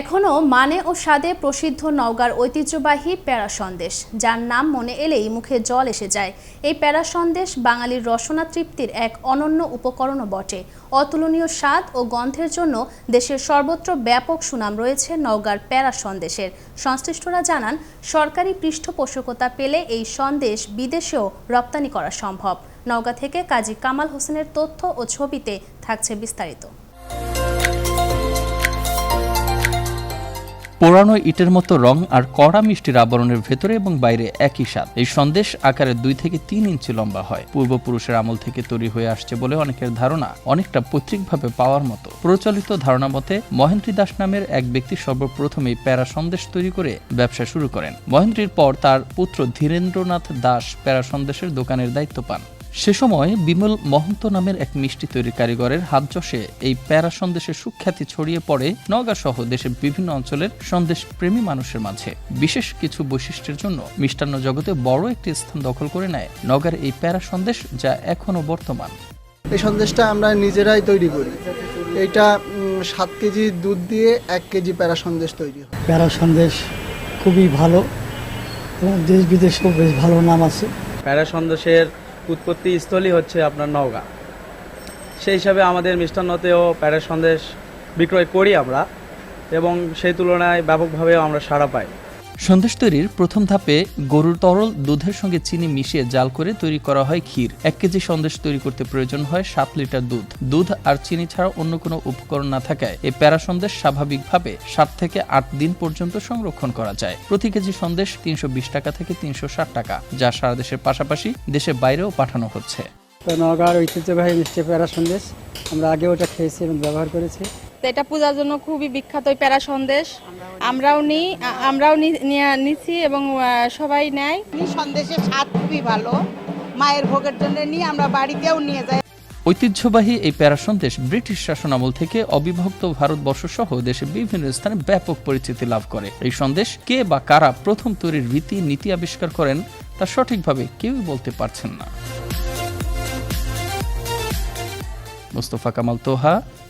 এখনও মানে ও স্বাদে প্রসিদ্ধ নওগাঁর ঐতিহ্যবাহী প্যারা সন্দেশ যার নাম মনে এলেই মুখে জল এসে যায়। এই প্যারা সন্দেশ বাঙালির রসনা তৃপ্তির এক অনন্য উপকরণও বটে। অতুলনীয় স্বাদ ও গন্ধের জন্য দেশের সর্বত্র ব্যাপক সুনাম রয়েছে নওগাঁর প্যারা সন্দেশের সংশ্লিষ্টরা জানান, সরকারি পৃষ্ঠপোষকতা পেলে এই সন্দেশ বিদেশেও রপ্তানি করা সম্ভব। নওগাঁ থেকে কাজী কামাল হোসেনের তথ্য ও ছবিতে থাকছে বিস্তারিত। পোড়ানো ইটের মতো রং আর কড়া মিষ্টির আবরণের ভেতরে এবং বাইরে একই স্বাদ। এই সন্দেশ আকারে দুই থেকে তিন ইঞ্চি লম্বা হয়। পূর্বপুরুষের আমল থেকে তৈরি হয়ে আসছে বলে অনেকের ধারণা, অনেকটা পৈতৃকভাবে পাওয়ার মতো। প্রচলিত ধারণা মতে, মহেন্দ্রী দাস নামের এক ব্যক্তি সর্বপ্রথম এই প্যারা সন্দেশ তৈরি করে ব্যবসা শুরু করেন। মহেন্দ্রীর পর তার পুত্র ধীরেন্দ্রনাথ দাস প্যারা সন্দেশের দোকানের দায়িত্ব পান। সে সময় বিমল মহন্ত নামের এক মিষ্টি তৈরি কারিগরের হাত যশে এই প্যারা সন্দেশের সুখ্যাতি ছড়িয়ে পড়ে নওগাঁ সহ দেশের বিভিন্ন অঞ্চলের সন্দেশ প্রেমী মানুষের মাঝে। বিশেষ কিছু বৈশিষ্ট্যের জন্য মিষ্টান্ন জগতে বড় একটি স্থান দখল করে নেয় নওগাঁর এই প্যারা সন্দেশ যা এখনও বর্তমান। এই সন্দেশটা আমরা নিজেরাই তৈরি করি। এইটা উম, সাত কেজি দুধ দিয়ে এক কেজি প্যারা সন্দেশ তৈরি হয়। প্যারা সন্দেশ খুবই ভালো। এবং দেশ বিদেশেও বেশ ভালো নাম আছে। প্যারা সন্দেশের উৎপত্তি স্থলই হচ্ছে আপনার নওগাঁ। সেই হিসাবে আমাদের মিষ্টান্নতেও প্যারা সন্দেশ বিক্রয় করি আমরা এবং সেই তুলনায় ব্যাপকভাবেও আমরা সাড়া পাই। সন্দেশ তৈরির প্রথম ধাপে গরুর তরল দুধের সঙ্গে চিনি মিশিয়ে জাল করে তৈরি করা হয় ক্ষীর। এক কেজি সন্দেশ তৈরি করতে প্রয়োজন হয় সাত লিটার দুধ। দুধ আর চিনি ছাড়া অন্য কোনো উপকরণ না থাকায় এই প্যারা সন্দেশ স্বাভাবিকভাবে সাত থেকে আট দিন পর্যন্ত সংরক্ষণ করা যায়। প্রতি কেজি সন্দেশ তিনশো বিশ টাকা থেকে তিনশো ষাট টাকা, যা সারা দেশের পাশাপাশি দেশের বাইরেও পাঠানো হচ্ছে। নগাঁর ঐতিহ্যবাহী মিষ্টি প্যারা সন্দেশ, আমরা আগে ওটা খেয়েছি এবং ব্যবহার করেছি। তো এটা পূজার জন্য খুবই বিখ্যাত ওই প্যারা সন্দেশ। আমরাও নিই আমরাও নি- নিয়া- নিচ্ছি এবং সবাই নেয়। সন্দেশের স্বাদ খুবই ভালো। মায়ের ভোগের জন্য নিয়ে আমরা বাড়িতেও নিয়ে যাই। ঐতিহ্যবাহী এই প্যারা সন্দেশ ব্রিটিশ শাসনামল থেকে অবিভক্ত ভারতবর্ষ সহ দেশের বিভিন্ন স্থানে ব্যাপক পরিচিতি লাভ করে। এই সন্দেশ কে বা কারা প্রথম তৈরির রীতি নীতি আবিষ্কার করেন তা সঠিকভাবে কেউই বলতে পারছেন না। Mostafa Kamal Toha